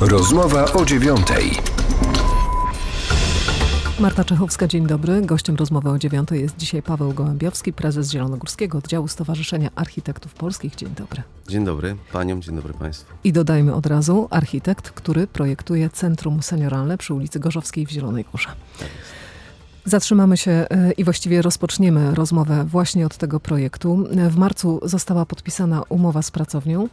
Rozmowa o dziewiątej. Marta Czechowska, dzień dobry. Gościem rozmowy o dziewiątej jest dzisiaj Paweł Gołębiowski, prezes Zielonogórskiego Oddziału Stowarzyszenia Architektów Polskich. Dzień dobry. Dzień dobry paniom, dzień dobry państwu. I dodajmy od razu, architekt, który projektuje Centrum Senioralne przy ulicy Gorzowskiej w Zielonej Górze. Zatrzymamy się e, i właściwie rozpoczniemy rozmowę właśnie od tego projektu. E, W marcu została podpisana umowa z pracownią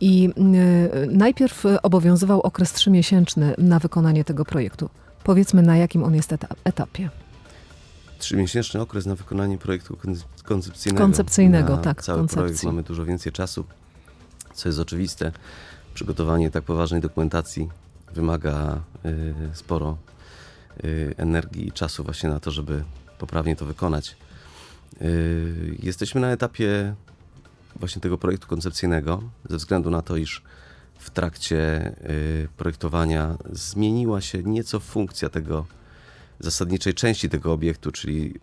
i e, najpierw obowiązywał okres trzymiesięczny na wykonanie tego projektu. Powiedzmy, na jakim on jest eta- etapie. Trzymiesięczny okres na wykonanie projektu kon- koncepcyjnego. Koncepcyjnego, na tak, Cały koncepcji. projekt mamy dużo więcej czasu, co jest oczywiste. Przygotowanie tak poważnej dokumentacji wymaga y, sporo energii i czasu właśnie na to, żeby poprawnie to wykonać. Y, jesteśmy na etapie właśnie tego projektu koncepcyjnego, ze względu na to, iż w trakcie y, projektowania zmieniła się nieco funkcja tego zasadniczej części tego obiektu, czyli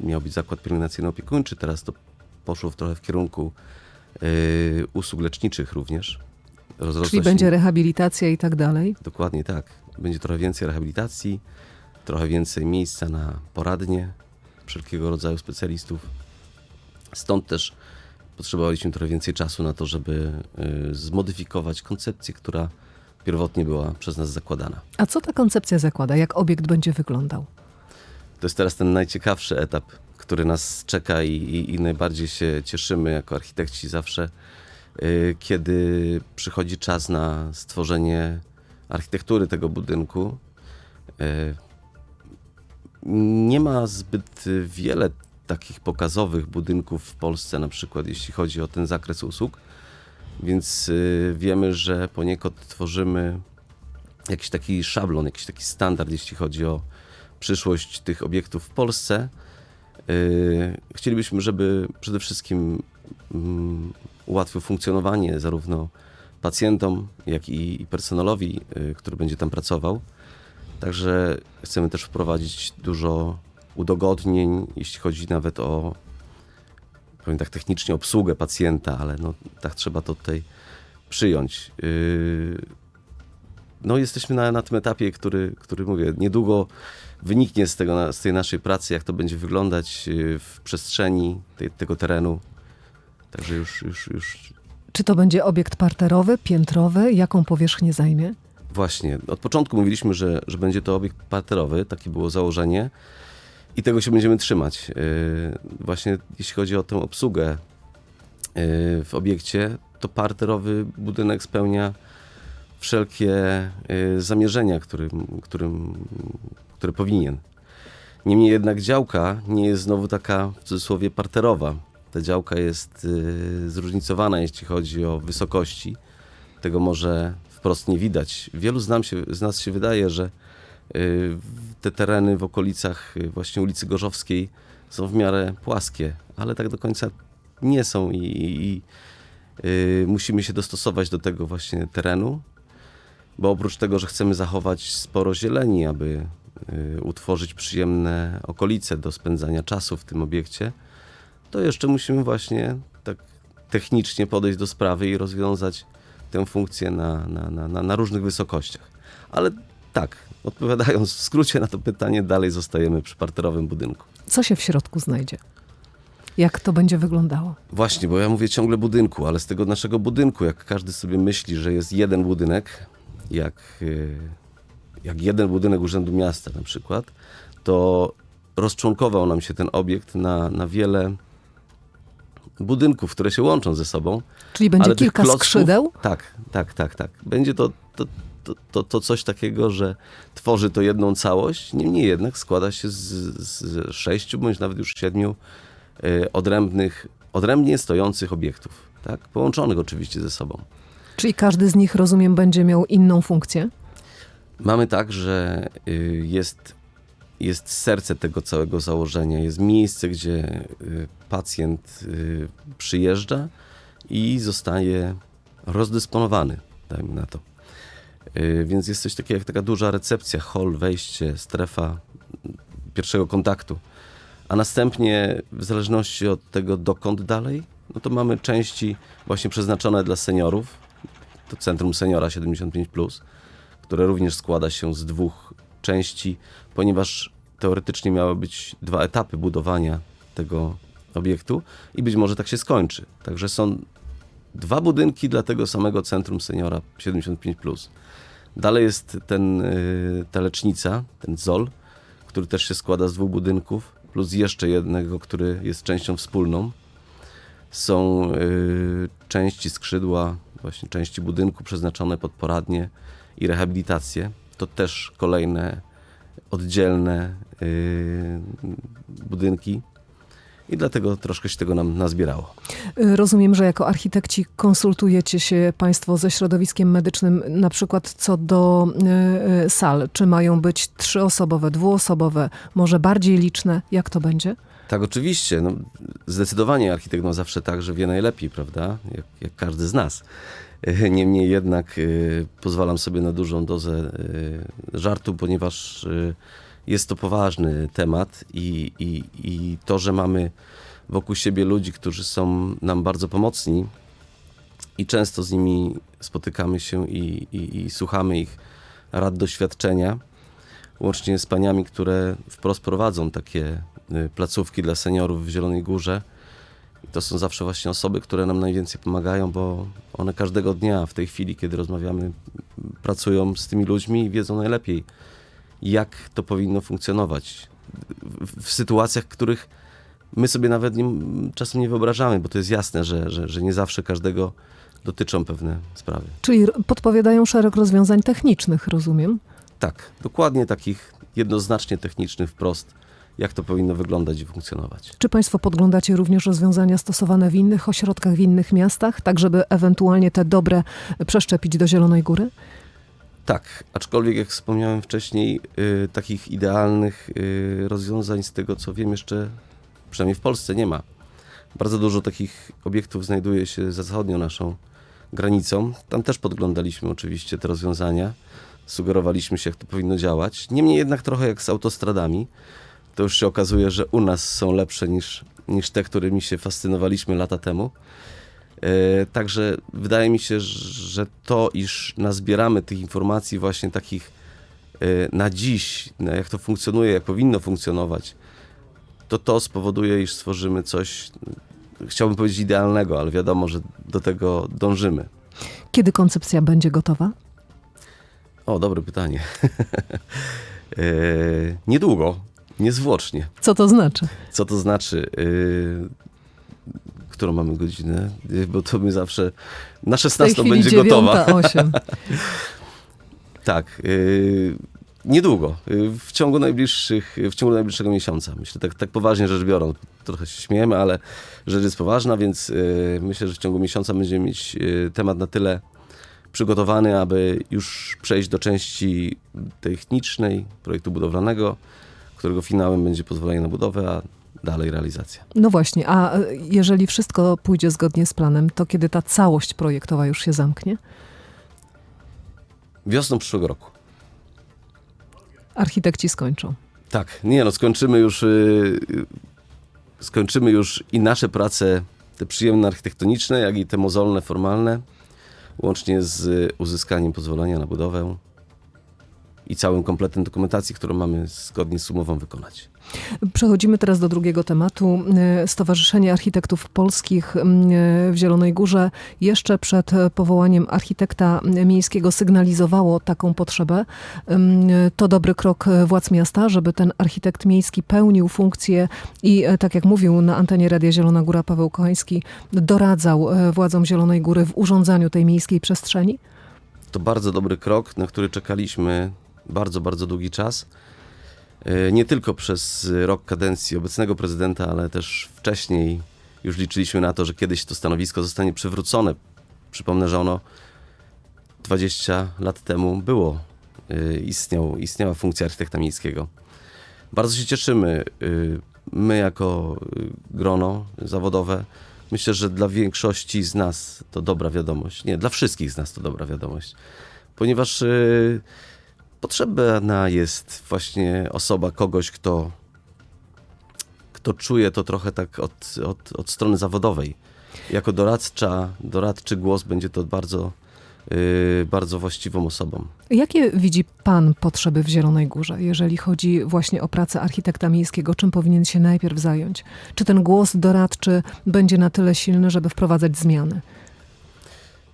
miał być zakład pielęgnacyjno-opiekuńczy, teraz to poszło w trochę w kierunku y, usług leczniczych również. Rozrosła Czyli się- będzie rehabilitacja i tak dalej. Dokładnie tak. Będzie trochę więcej rehabilitacji, trochę więcej miejsca na poradnie wszelkiego rodzaju specjalistów. Stąd też potrzebowaliśmy trochę więcej czasu na to, żeby y, zmodyfikować koncepcję, która pierwotnie była przez nas zakładana. A co ta koncepcja zakłada? Jak obiekt będzie wyglądał? To jest teraz ten najciekawszy etap, który nas czeka i, i, i najbardziej się cieszymy jako architekci zawsze, y, kiedy przychodzi czas na stworzenie architektury tego budynku. Y, Nie ma zbyt wiele takich pokazowych budynków w Polsce, na przykład jeśli chodzi o ten zakres usług, więc y, wiemy, że poniekąd tworzymy jakiś taki szablon, jakiś taki standard, jeśli chodzi o przyszłość tych obiektów w Polsce. Yy, Chcielibyśmy, żeby przede wszystkim mm, ułatwił funkcjonowanie zarówno pacjentom, jak i personelowi, yy, który będzie tam pracował. Także chcemy też wprowadzić dużo udogodnień, jeśli chodzi nawet o, powiem tak technicznie, obsługę pacjenta, ale no, tak trzeba to tutaj przyjąć. Yy, no jesteśmy na, na tym etapie, który, który mówię, niedługo wyniknie z, tego, z tej naszej pracy, jak to będzie wyglądać y, w przestrzeni tej, tego terenu. Także już, już, już Czy to będzie obiekt parterowy, piętrowy? Jaką powierzchnię zajmie? właśnie, od początku mówiliśmy, że, że będzie to obiekt parterowy, takie było założenie i tego się będziemy trzymać. Y, Właśnie jeśli chodzi o tę obsługę y, w obiekcie, to parterowy budynek spełnia wszelkie y, zamierzenia, którym, którym, które powinien. Niemniej jednak działka nie jest znowu taka w cudzysłowie parterowa. Ta działka jest y, zróżnicowana, jeśli chodzi o wysokości. Tego może wprost nie widać. Wielu z, nam się, z nas się wydaje, że y, te tereny w okolicach y, właśnie ulicy Gorzowskiej są w miarę płaskie, ale tak do końca nie są i, i musimy się dostosować do tego właśnie terenu, bo oprócz tego, że chcemy zachować sporo zieleni, aby utworzyć przyjemne okolice do spędzania czasu w tym obiekcie, to jeszcze musimy właśnie tak technicznie podejść do sprawy i rozwiązać tę funkcję na, na, na, na, różnych wysokościach. Ale tak, odpowiadając w skrócie na to pytanie, dalej zostajemy przy parterowym budynku. Co się w środku znajdzie? Jak to będzie wyglądało? Właśnie, bo ja mówię ciągle budynku, ale z tego naszego budynku, jak każdy sobie myśli, że jest jeden budynek, jak, y, jak jeden budynek Urzędu Miasta na przykład, to rozczłonkował nam się ten obiekt na, na wiele budynków, które się łączą ze sobą. Czyli będzie kilka klocków- skrzydeł? Tak, tak, tak, tak. Będzie to, to, to, to, to coś takiego, że tworzy to jedną całość, niemniej jednak składa się z, z sześciu bądź nawet już siedmiu y, odrębnych, odrębnie stojących obiektów, tak? Połączonych oczywiście ze sobą. Czyli każdy z nich, rozumiem, będzie miał inną funkcję? Mamy tak, że y, jest, jest serce tego całego założenia, jest miejsce, gdzie y, pacjent y, przyjeżdża i zostaje rozdysponowany, dajmy na to. Y, Więc jest coś takiego jak taka duża recepcja, hall, wejście, strefa pierwszego kontaktu. A następnie, w zależności od tego, dokąd dalej, no to mamy części właśnie przeznaczone dla seniorów, to Centrum Seniora 75+, które również składa się z dwóch części, ponieważ teoretycznie miały być dwa etapy budowania tego obiektu i być może tak się skończy. Także są dwa budynki dla tego samego Centrum Seniora 75+. Dalej jest ten, y, ta lecznica, ten ZOL, który też się składa z dwóch budynków, plus jeszcze jednego, który jest częścią wspólną. Są y, części skrzydła, właśnie części budynku przeznaczone pod poradnie i rehabilitację. To też kolejne oddzielne y, budynki. I dlatego troszkę się tego nam nazbierało. Rozumiem, że jako architekci konsultujecie się Państwo ze środowiskiem medycznym, na przykład co do y, y, sal. Czy mają być trzyosobowe, dwuosobowe, może bardziej liczne? Jak to będzie? Tak, oczywiście. No, zdecydowanie architekt ma zawsze tak, że wie najlepiej, prawda? Jak, jak każdy z nas. E, Niemniej jednak pozwalam sobie na dużą dozę żartu, ponieważ jest to poważny temat i, i, i to, że mamy wokół siebie ludzi, którzy są nam bardzo pomocni i często z nimi spotykamy się i, i, i słuchamy ich rad doświadczenia, łącznie z paniami, które wprost prowadzą takie y, placówki dla seniorów w Zielonej Górze. I to są zawsze właśnie osoby, które nam najwięcej pomagają, bo one każdego dnia, w tej chwili, kiedy rozmawiamy, pracują z tymi ludźmi i wiedzą najlepiej, jak to powinno funkcjonować. W, w sytuacjach, których my sobie nawet nie, czasem nie wyobrażamy, bo to jest jasne, że, że, że nie zawsze każdego dotyczą pewne sprawy. Czyli podpowiadają szereg rozwiązań technicznych, rozumiem? Tak, dokładnie takich jednoznacznie technicznych wprost, jak to powinno wyglądać i funkcjonować. Czy Państwo podglądacie również rozwiązania stosowane w innych ośrodkach, w innych miastach, tak żeby ewentualnie te dobre przeszczepić do Zielonej Góry? Tak, aczkolwiek jak wspomniałem wcześniej, y, takich idealnych y, rozwiązań z tego co wiem jeszcze, przynajmniej w Polsce nie ma. Bardzo dużo takich obiektów znajduje się za zachodnią naszą granicą. Tam też podglądaliśmy oczywiście te rozwiązania, sugerowaliśmy się jak to powinno działać. Niemniej jednak trochę jak z autostradami, to już się okazuje, że u nas są lepsze niż, niż te, którymi się fascynowaliśmy lata temu. E, Także wydaje mi się, że to, iż nazbieramy tych informacji właśnie takich e, na dziś, na jak to funkcjonuje, jak powinno funkcjonować, to to spowoduje, iż stworzymy coś, chciałbym powiedzieć idealnego, ale wiadomo, że do tego dążymy. Kiedy koncepcja będzie gotowa? O, dobre pytanie. E, Niedługo, niezwłocznie. Co to znaczy? Co to znaczy? Którą mamy godzinę? Yy, Bo to my zawsze. Na W tej 16 chwili będzie gotowa. 9:08. Tak. Yy, niedługo. Yy, w ciągu najbliższych, w ciągu najbliższego miesiąca. Myślę, tak, tak poważnie rzecz biorąc. Trochę się śmiejemy, ale rzecz jest poważna, więc yy, myślę, że w ciągu miesiąca będziemy mieć yy, temat na tyle przygotowany, aby już przejść do części technicznej projektu budowlanego, którego finałem będzie pozwolenie na budowę, a dalej realizacja. No właśnie, a e, jeżeli wszystko pójdzie zgodnie z planem, to kiedy ta całość projektowa już się zamknie? Wiosną przyszłego roku. Architekci skończą. Tak, nie no, skończymy już, yy, skończymy już i nasze prace, te przyjemne architektoniczne, jak i te mozolne, formalne, łącznie z uzyskaniem pozwolenia na budowę i całym kompletem dokumentacji, którą mamy zgodnie z umową wykonać. Przechodzimy teraz do drugiego tematu. E, Stowarzyszenie Architektów Polskich e, w Zielonej Górze jeszcze przed powołaniem architekta miejskiego sygnalizowało taką potrzebę. E, To dobry krok władz miasta, żeby ten architekt miejski pełnił funkcję i tak jak mówił na antenie Radia Zielona Góra Paweł Kochański, doradzał władzom Zielonej Góry w urządzaniu tej miejskiej przestrzeni. To bardzo dobry krok, na który czekaliśmy bardzo, bardzo długi czas. E, Nie tylko przez rok kadencji obecnego prezydenta, ale też wcześniej już liczyliśmy na to, że kiedyś to stanowisko zostanie przywrócone. Przypomnę, że ono 20 lat temu było, e, istniał, istniała funkcja architekta miejskiego. Bardzo się cieszymy, e, my jako grono zawodowe, myślę, że dla większości z nas to dobra wiadomość. Nie, dla wszystkich z nas to dobra wiadomość. Ponieważ potrzebna jest właśnie osoba, kogoś, kto, kto czuje to trochę tak od, od, od strony zawodowej. Jako doradcza, doradczy głos będzie to bardzo y, bardzo właściwą osobą. Jakie widzi pan potrzeby w Zielonej Górze, jeżeli chodzi właśnie o pracę architekta miejskiego? Czym powinien się najpierw zająć? Czy ten głos doradczy będzie na tyle silny, żeby wprowadzać zmiany?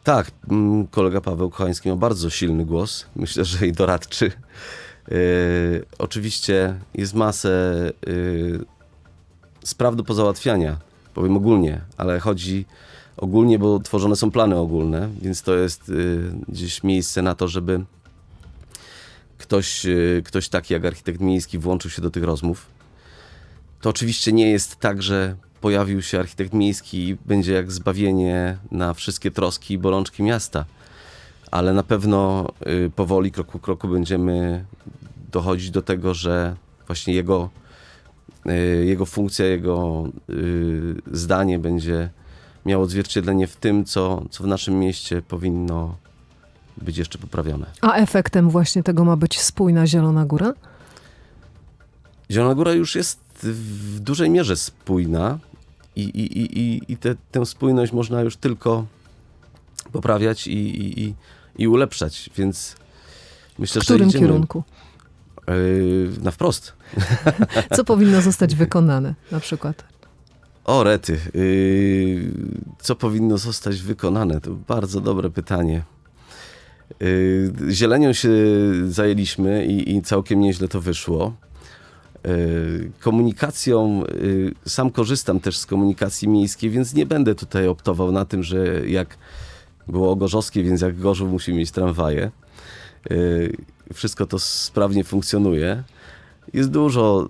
Tak, mm, kolega Paweł Kochański ma bardzo silny głos, myślę, że i doradczy. Yy, oczywiście jest masę yy, spraw do pozałatwiania, powiem ogólnie, ale chodzi ogólnie, bo tworzone są plany ogólne, więc to jest yy, gdzieś miejsce na to, żeby ktoś, ktoś taki jak architekt miejski włączył się do tych rozmów. To oczywiście nie jest tak, że pojawił się architekt miejski i będzie jak zbawienie na wszystkie troski i bolączki miasta. Ale na pewno y, powoli, krok po kroku będziemy dochodzić do tego, że właśnie jego, y, jego funkcja, jego y, zdanie będzie miało odzwierciedlenie w tym, co, co w naszym mieście powinno być jeszcze poprawione. A efektem właśnie tego ma być spójna Zielona Góra? Zielona Góra już jest w dużej mierze spójna i, i, i, i, te, tę spójność można już tylko poprawiać i, i, i, i ulepszać, więc myślę, W którym że idziemy kierunku? Yy, na wprost. Co powinno zostać wykonane na przykład? O, rety. Yy, co powinno zostać wykonane? To bardzo dobre pytanie. Yy, zielenią się zajęliśmy i, i całkiem nieźle to wyszło. Yy, Komunikacją, yy, sam korzystam też z komunikacji miejskiej, więc nie będę tutaj optował na tym, że jak było gorzowskie, więc jak Gorzów musi mieć tramwaje. Yy, Wszystko to sprawnie funkcjonuje. Jest dużo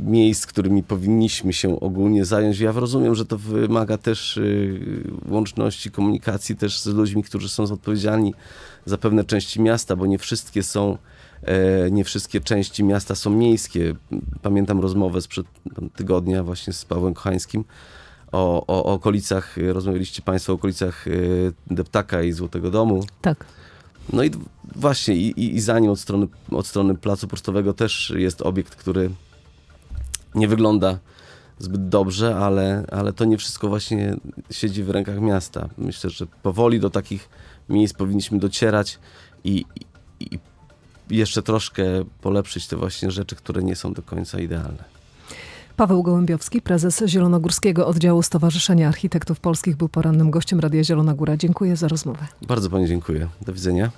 miejsc, którymi powinniśmy się ogólnie zająć. Ja rozumiem, że to wymaga też y, łączności, komunikacji też z ludźmi, którzy są odpowiedzialni za pewne części miasta, bo nie wszystkie są, nie wszystkie części miasta są miejskie. Pamiętam rozmowę sprzed tygodnia właśnie z Pawłem Kochańskim o, o, o okolicach, rozmawialiście Państwo o okolicach y, Deptaka i Złotego Domu. Tak. No i właśnie, i, i, za nim od strony, od strony Placu Pocztowego też jest obiekt, który nie wygląda zbyt dobrze, ale, ale to nie wszystko właśnie siedzi w rękach miasta. Myślę, że powoli do takich miejsc powinniśmy docierać i, i, i jeszcze troszkę polepszyć te właśnie rzeczy, które nie są do końca idealne. Paweł Gołębiowski, prezes Zielonogórskiego Oddziału Stowarzyszenia Architektów Polskich, był porannym gościem Radia Zielona Góra. Dziękuję za rozmowę. Bardzo Pani dziękuję. Do widzenia.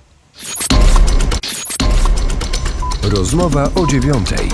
Rozmowa o dziewiątej.